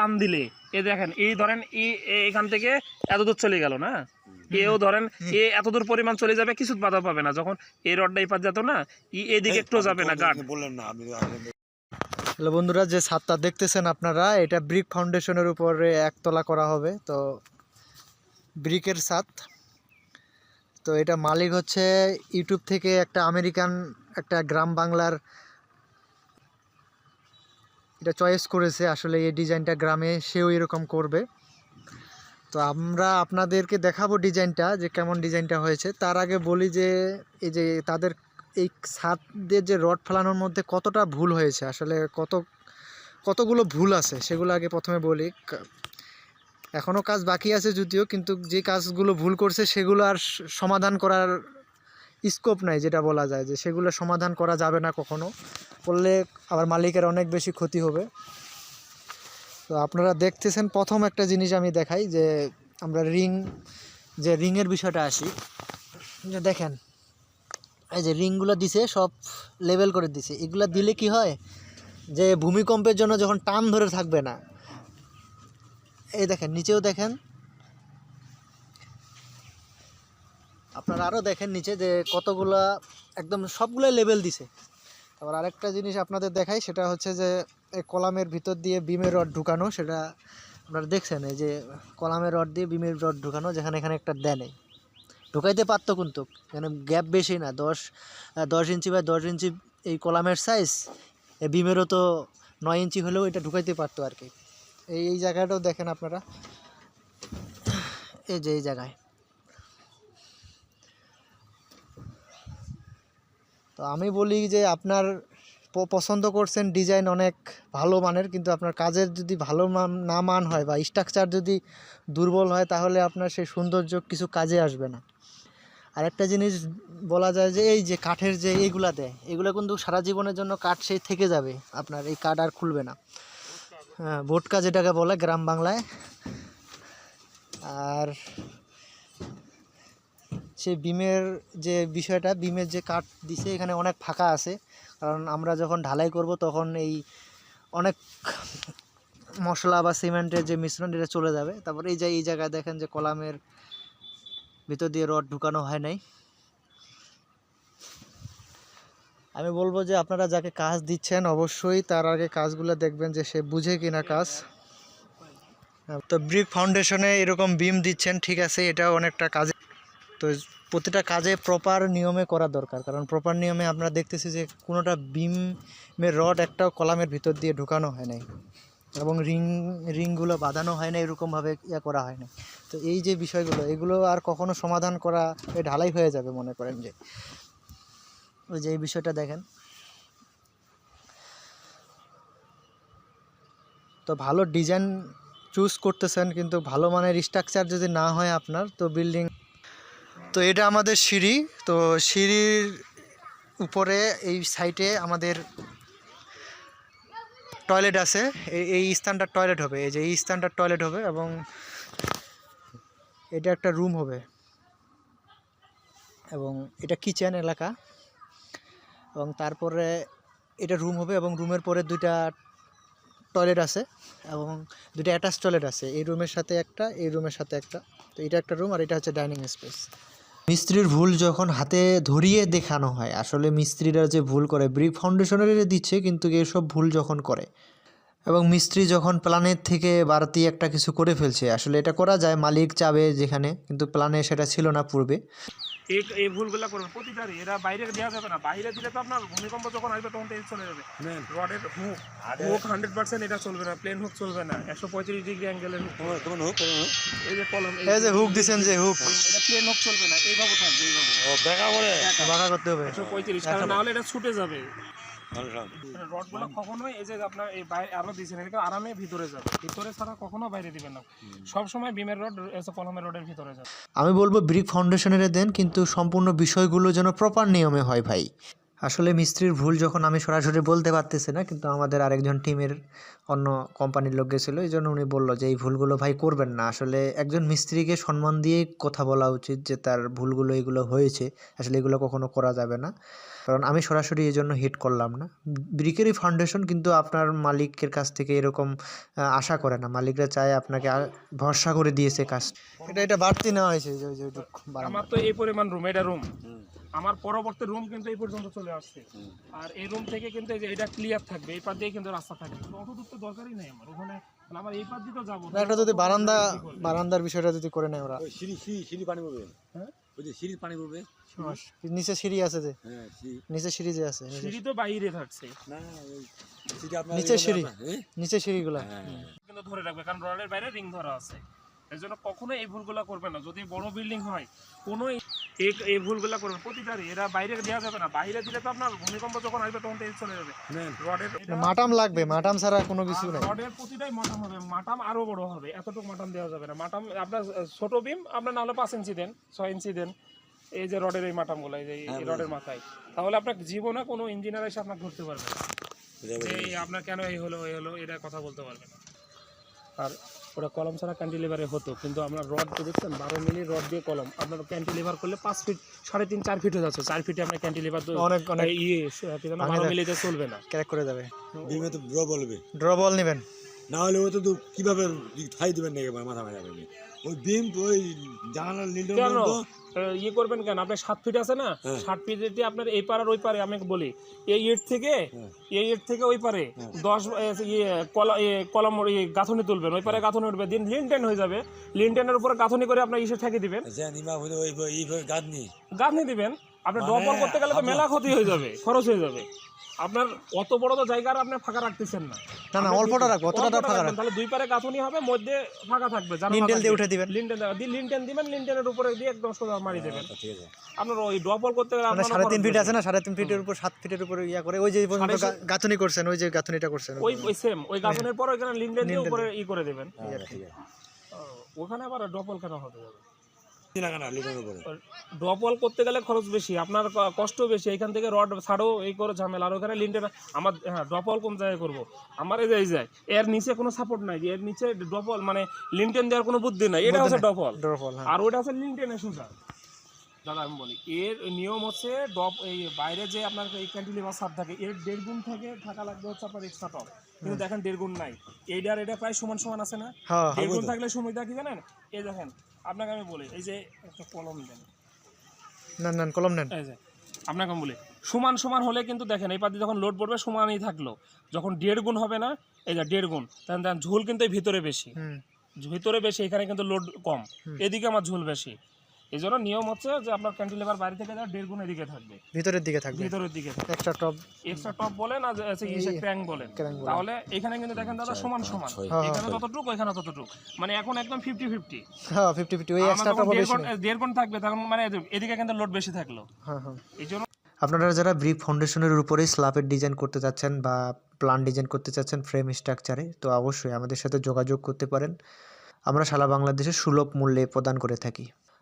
টান দিলে এ দেখেন এই ধরেন এই এখান থেকে এত দূর চলে গেল না? এও ধরেন এ এত দূর পরিমাণ চলে যাবে কিছু বাধা পাবে না। যখন এই রডটা এই পাশ যেত না ই এদিকে একটু যাবে না গার্ড বললেন না আগে হ্যালো বন্ধুরা যে ছাদটা দেখতেছেন আপনারা এটা ব্রিক ফাউন্ডেশনের উপরে একতলা করা হবে। তো ব্রিকের ছাদ। তো এটা মালিক হচ্ছে ইউটিউব থেকে একটা আমেরিকান একটা গ্রাম বাংলার এটা চয়েস করেছে, আসলে এই ডিজাইনটা গ্রামে সেও এরকম করবে। তো আমরা আপনাদেরকে দেখাবো ডিজাইনটা যে কেমন ডিজাইনটা হয়েছে। তার আগে বলি যে, এই যে তাদের এই ছাদের যে রড ফেলানোর মধ্যে কতটা ভুল হয়েছে, আসলে কত, কতগুলো ভুল আছে, সেগুলো আগে প্রথমে বলি। এখনও কাজ বাকি আছে যদিও, কিন্তু যে কাজগুলো ভুল করছে, সেগুলো আর সমাধান করার স্কোপ নাই, যেটা বলা যায় যে সেগুলো সমাধান করা যাবে না কখনো। করলে আবার মালিকের অনেক বেশি ক্ষতি হবে। তো আপনারা দেখতেছেন প্রথম একটা জিনিস আমি দেখাই যে আমরা রিং, যে রিংয়ের বিষয়টা আসি। যে দেখেন, এই যে রিংগুলো দিছে, সব লেভেল করে দিছে। এগুলো দিলে কি হয়? যে ভূমিকম্পের জন্য যখন টান ধরে থাকবে না। এই দেখেন, নিচেও দেখেন। আপনারা আরও দেখেন নিচে যে কতগুলা, একদম সবগুলাই লেভেল দিছে। তারপর আরেকটা জিনিস আপনাদের দেখাই, সেটা হচ্ছে যে কলামের ভিতর দিয়ে বিমের রড ঢুকানো, সেটা আপনারা দেখছেন, এই যে কলামের রড দিয়ে বিমের রড ঢুকানো, যেখানে এখানে একটা দেয় ঢুকাইতে পারতো কিন্তু, এখানে গ্যাপ বেশি না, দশ দশ ইঞ্চি বা দশ ইঞ্চি এই কলামের সাইজ বিমেরও তো নয় ইঞ্চি হলেও এটা ঢুকাইতে পারতো আর কি। এই এই জায়গাটাও দেখেন আপনারা। এই যে, এই জায়গায়। তো আমি বলি যে আপনার পছন্দ করছেন ডিজাইন অনেক ভালো মানের, কিন্তু আপনার কাজের যদি ভালো মান, না মান হয় বা স্ট্রাকচার যদি দুর্বল হয়, তাহলে আপনার সেই সৌন্দর্য কিছু কাজে আসবে না। আর একটা জিনিস বলা যায় যে, এই যে কাঠের যে এইগুলা দেয়, এগুলো কিন্তু সারা জীবনের জন্য কাঠ সেই থেকে যাবে, আপনার এই কাঠ আর খুলবে না। হ্যাঁ ভোটকা যেটাকে বলে গ্রাম বাংলায়। আর সেই বিমের যে বিষয়টা, বিমের যে কাঠ দিছে, এখানে অনেক ফাঁকা আছে। কারণ আমরা যখন ঢালাই করব তখন এই অনেক মশলা বা সিমেন্টের যে মিশ্রণ, এটা চলে যাবে। তারপর এই যে, এই জায়গায় দেখেন যে কলামের ভিতর দিয়ে রড ঢুকানো হয় নাই। আমি বলব যে আপনারা যাকে কাজ দিচ্ছেন অবশ্যই তার আগে কাজগুলো দেখবেন যে সে বুঝে কিনা কাজ। তো ব্রিক ফাউন্ডেশনে এরকম বিম দিচ্ছেন, ঠিক আছে এটা অনেকটা কাজে তো প্রতিটা কাজে প্রপার নিয়মে করা দরকার। কারণ প্রপার নিয়মে আমরা দেখতেছি যে কোনোটা বিমের রড একটাও কলামের ভিতর দিয়ে ঢুকানো হয় নাই এবং রিং, রিংগুলো বাঁধানো হয় না এরকমভাবে ইয়ে করা হয় না তো এই যে বিষয়গুলো, এগুলো আর কখনো সমাধান করা ঢালাই হয়ে যাবে মনে করেন যে। ওই যে এই বিষয়টা দেখেন। তো ভালো ডিজাইন চুজ করতেছেন, কিন্তু ভালো মানের স্ট্রাকচার যদি না হয় আপনার, তো বিল্ডিং তো এটা আমাদের সিঁড়ি। তো সিঁড়ির উপরে এই সাইটে আমাদের টয়লেট আছে। এই স্থানটা টয়লেট হবে। এই যে এই স্থানটা টয়লেট হবে এবং এটা একটা রুম হবে এবং এটা কিচেন এলাকা এবং তারপরে এটা রুম হবে এবং রুমের পরে দুইটা টয়লেট আছে এবং দুইটা অ্যাটাচ টয়লেট আছে। এই রুমের সাথে একটা, এই রুমের সাথে একটা। তো এটা একটা রুম আর এটা হচ্ছে ডাইনিং স্পেস। মিস্ত্রির ভুল যখন হাতে ধরিয়ে দেখানো হয়, আসলে মিস্ত্রিরা যে ভুল করে ব্রিক ফাউন্ডেশনের দিচ্ছে, কিন্তু এসব ভুল যখন করে এবং মিস্ত্রি যখন প্ল্যানের থেকে বাড়তি একটা কিছু করে ফেলছে, আসলে এটা করা যায়, মালিক চাবে যেখানে, কিন্তু প্ল্যানে সেটা ছিল না পূর্বে। এই এই ভুলগুলো করবেন প্রতিটারই এরা বাইরে দেওয়া যাবে না। বাইরে দিলে তো আপনার ভূমিকম্প যখন আসবে তখন তো চলে যাবে। রডের হুক হুক হান্ড্রেড পার্সেন্ট এটা চলবে না প্লেন হুক চলবে না। একশো পঁয়ত্রিশ ডিগ্রি অ্যাঙ্গেলের হুক। এই যে কলম এই যে হুক দিছেন যে হুক। এটা প্লেন হুক চলবে না এইভাবে থাকবে এইভাবে। ও দেখা করে। বাঁকা করতে হবে। একশো পঁয়ত্রিশ কারণ না হলে এটা ছুটে যাবে। রডগুলো কখনোই এই যে আপনার এই বাইরে আরও দিয়েছেন এটা আরামে ভিতরে যাবে। ভিতরে ছাড়া কখনো বাইরে দিবেন না। সবসময় বিমের রড কলমের রডের ভিতরে যাবে। আমি বলব ব্রিক ফাউন্ডেশনের দেন কিন্তু সম্পূর্ণ বিষয়গুলো যেন প্রপার নিয়মে হয় ভাই। আসলে মিস্ত্রির ভুল যখন আমি সরাসরি বলতে পারতেছি না কিন্তু আমাদের আরেকজন টিমের অন্য কোম্পানির লোক গেছিল এই জন্য উনি বলল যে এই ভুলগুলো ভাই করবেন না। আসলে একজন মিস্ত্রিকে সম্মান দিয়ে কথা বলা উচিত যে তার ভুলগুলো এগুলো হয়েছে আসলে এগুলো কখনো করা যাবে না। কারণ আমি সরাসরি এই জন্য হিট করলাম না। ব্রিকেরই ফাউন্ডেশন কিন্তু আপনার মালিকের কাছ থেকে এরকম আশা করে না। মালিকরা চায় আপনাকে ভরসা করে দিয়েছে কাজ। এটা এটা বাড়তি নেওয়া হয়েছে আমার তো এই পরিমাণ রুম এটা রুম আমার পরবর্তী রুম কিন্তু এই পর্যন্ত চলে আসছে। আর এই রুম থেকে কিন্তু এই যে এটা ক্লিয়ার থাকবে এই পার দিয়ে কিন্তু রাস্তা থাকবে। অত দূর তো দরকারই নেই আমার। ওখানে আমার এই পার দিয়ে তো যাব একটা যদি বারান্দা বারান্দার বিষয়টা যদি করে নেয় ওরা। ওই সিঁড়ি সিঁড়ি সিঁড়ি পানি পড়বে। হ্যাঁ? ওই যে সিঁড়ির পানি পড়বে। নিচে সিঁড়ি আছে যে। হ্যাঁ নিচে সিঁড়ি যে আছে সিঁড়ি তো বাইরে থাকছে। না না ওই সিঁড়ি হ্যাঁ? নিচে সিঁড়িগুলা। হ্যাঁ কিন্তু ধরে রাখবে কারণ রডের বাইরে রিং ধরা আছে। এই জন্য কখনো এই ভুলগুলো করবে না। যদি বড় বিল্ডিং হয় কোনো এই এই ভুলগুলো করবে প্রতিটারই এরা বাইরে দেওয়া যাবে না। বাইরে দিলে তো আপনার ভূমিকম্প যখন আসবে তখন তেল চলে যাবে। রডের মাটাম লাগবে মাটাম ছাড়া কোনো কিছু নাই। রডের প্রতিটাই মাটাম হবে। মাটাম আরও বড় হবে এতটুকু মাটাম দেওয়া যাবে না। মাটাম আপনার ছোট বিম আপনার না হলে পাঁচ ইঞ্চি দেন ছয় ইঞ্চি দেন। এই যে রডের এই মাটামগুলো এই যে এই হ্যাঁ, রডের মাথায়। তাহলে আপনার জীবনে কোনো ইঞ্জিনিয়ার এসে আপনাকে ধরতে পারবে না। এই আপনার কেন এই হলো এই হলো এটা কথা বলতে পারবে না। আর ওটা কলম ছাড়া ক্যান্টিলিভারে হতো। কিন্তু আমরা রড তো দেখছেন বারো মিলি রড দিয়ে কলম। আপনার ক্যান্টিলিভার করলে পাঁচ ফিট সাড়ে তিন চার ফিট হয়ে যাচ্ছে। চার ফিটে আমরা ক্যান্টিলিভার লিভার অনেক অনেক। ইয়ে কি জানো, বারো মিলিতে চলবে না। ক্র্যাক করে যাবে ড্র বলবে। ড্র বল নেবেন। না হলে ও তো কীভাবে ঠাই দিবেন নাকি মাথা মাথা যাবে ওই বিম ওই জানালার আহ, ইয়ে করবেন কেন? আপনার সাত ফিট আছে না? হ্যাঁ। সাত ফিট দিয়ে আপনার এই পার আর ওই পারে আমি বলি এই ইট থেকে হ্যাঁ। এই ইট থেকে ওই পারে দশ এ, ইয়ে কলা কলম ইয়ে, গাঁথনি তুলবেন। ওই পারে গাঁথনি উঠবে। দিন লিনটেন হয়ে যাবে। লিনটেনের উপরে গাঁথনি করে আপনার ইসে ঠেকে দিবেন। ওই ওই গাঁথনি। দিবেন। আপনার মানে ডবল করতে গেলে তো মেলা ক্ষতি হয়ে যাবে খরচ হয়ে যাবে। আপনার অত বড় তো জায়গা আর আপনি ফাঁকা রাখতেছেন না। না না অল্পটা রাখব অতটা ফাঁকা রাখবেন, তাহলে দুই পারে গাঁথনি হবে মধ্যে ফাঁকা থাকবে লিন্টেল দিয়ে উঠে দিবেন। লিনটেন দেওয়া- দিয়ে লিনটেন দিবেন লিনটেনের উপরে দিয়ে একদম সোজা মারি দেবেন। আচ্ছা, ঠিক আছে। আপনার ওই ডবল করতে গেলে মানে আপনার সাড়ে তিন ফিট আছে না সাড়ে তিন ফিটের উপর সাত ফিটের উপরে ইয়া করে ওই যে পর্যন্ত সাড়ে গা- গাঁথনি করছেন ওই যে গাঁথনিটা করছেন। ওই ওই সেম ওই গাছনের পর ওইখানে লিন্ডেন দিয়ে উপরে ই করে দেবেন। হ্যাঁ, ঠিক আছে। ওখানে আবার ডবল কেন হতে করতে গেলে খরচ বেশি আপনার কষ্ট বেশি এখান থেকে রড ছাড়ো এই করে ঝামেলা। আর ওখানে আমার হ্যাঁ জায়গায় করব? আমার এই এই যায় এর নিচে কোনো সাপোর্ট নাই এর নিচে মানে লিন্টেন দেওয়ার কোনো বুদ্ধি নাই এটা হচ্ছে ডবল ড্র হ্যাঁ। আর ওইটা হচ্ছে দাদা আমি বলি এর নিয়ম হচ্ছে ডপ এই বাইরে যে আপনার এই ক্যান্টিলিভার সাপ থাকে এর দেড় গুণ থেকে থাকা লাগবে হচ্ছে আপনার এক্সট্রা টপ কিন্তু দেখেন দেড় গুণ নাই। এইটার এটা প্রায় সমান সমান আছে না? হ্যাঁ দেড় গুণ থাকলে সুবিধা কি জানেন? এই দেখেন আপনাকে আমি বলি এই যে একটা কলম দেন। নেন নেন কলম নেন। এই যে আপনাকে আমি বলি সমান সমান হলে কিন্তু দেখেন এই পাতি যখন লোড পড়বে সমানই থাকল। যখন দেড় গুণ হবে না এই যে দেড় গুণ তখন দেখেন ঝোল কিন্তু এই ভিতরে বেশি। ভিতরে বেশি এখানে কিন্তু লোড কম। এদিকে আমার ঝুল বেশি। এই জন্য নিয়ম হচ্ছে যে আপনার ক্যান্টিলেভার বাইরে থেকে দেড় গুণ এদিকে থাকবে। ভিতরের দিকে থাকবে। ভিতরের দিকে একটা টপ। এক্সট্রা টপ বলেন আর ক্র্যাঙ্ক বলেন। তাহলে এখানে কিন্তু দেখেন দাদা সমান সমান। হ্যাঁ, এখানে ততটুকু এখানে ততটুকু। মানে এখন একদম ফিফটি ফিফটি হ্যাঁ ফিফটি ফিফটি ওই এক্সট্রা টপ দেড় বেশি গুণ দেড় গুণ থাকবে তখন মানে এদিকে কিন্তু লোড বেশি থাকল। হ্যাঁ হ্যাঁ। এই জন্য আপনারা যারা ব্রিক ফাউন্ডেশনের উপরেই স্ল্যাবের ডিজাইন করতে চাচ্ছেন বা প্ল্যান ডিজাইন করতে চাচ্ছেন ফ্রেম স্ট্রাকচারে তো অবশ্যই আমাদের সাথে যোগাযোগ করতে পারেন। আমরা সারা বাংলাদেশে সুলভ মূল্যে প্রদান করে থাকি।